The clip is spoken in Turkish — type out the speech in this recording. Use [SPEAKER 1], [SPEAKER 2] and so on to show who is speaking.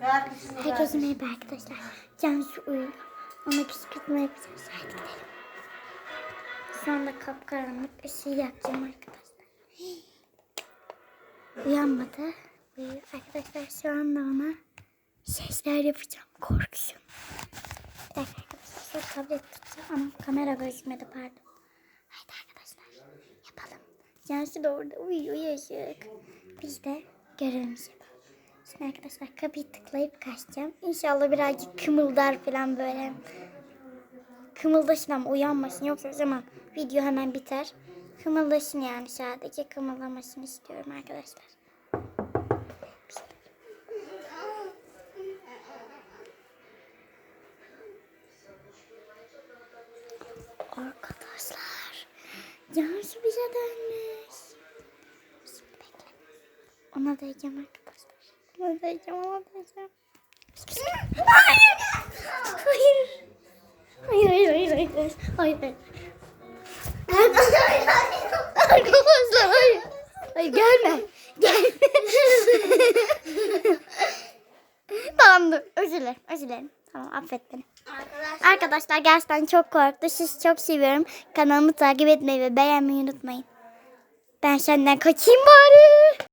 [SPEAKER 1] Herkese merhaba arkadaşlar. Cansu uyuyor. Ona kışkırtma yapacağız. Hadi gidelim. Şu anda kapkaranlık ışığı yakacağım arkadaşlar. Uyanmadı. Uyuyor. Arkadaşlar şu anda ona sesler yapacağım. Korkuyorum. Bir dakika arkadaşlar. Şu tablet tutacağım ama kamera gözükmedi pardon. Haydi arkadaşlar yapalım. Cansu da orada uyuyor yaşık. Biz de görevimizi yapalım. Şimdi arkadaşlar kapıyı tıklayıp kaçacağım. İnşallah birazcık kımıldar falan böyle. Kımıldaşın ama uyanmasın. Yoksa zaman video hemen biter. Kımıldaşın yani sadece kımıldamasını istiyorum arkadaşlar. Arkadaşlar. Cansu bize dönmüş. Şimdi bekle. Ona diyeceğim arkadaşlar. Diyeceğim, ona diyeceğim. Hayır. Hayır. Hayır, hayır, hayır, hayır. Hayır, hayır. Arkadaşlar hayır. Hayır gelme. Gelme. tamam dur. Özür dilerim. Özür dilerim. Tamam affet beni.
[SPEAKER 2] Arkadaşlar
[SPEAKER 1] Arkadaşlar gerçekten çok korktu. Sizi çok seviyorum. Kanalımı takip etmeyi ve beğenmeyi unutmayın. Ben senden kaçayım bari.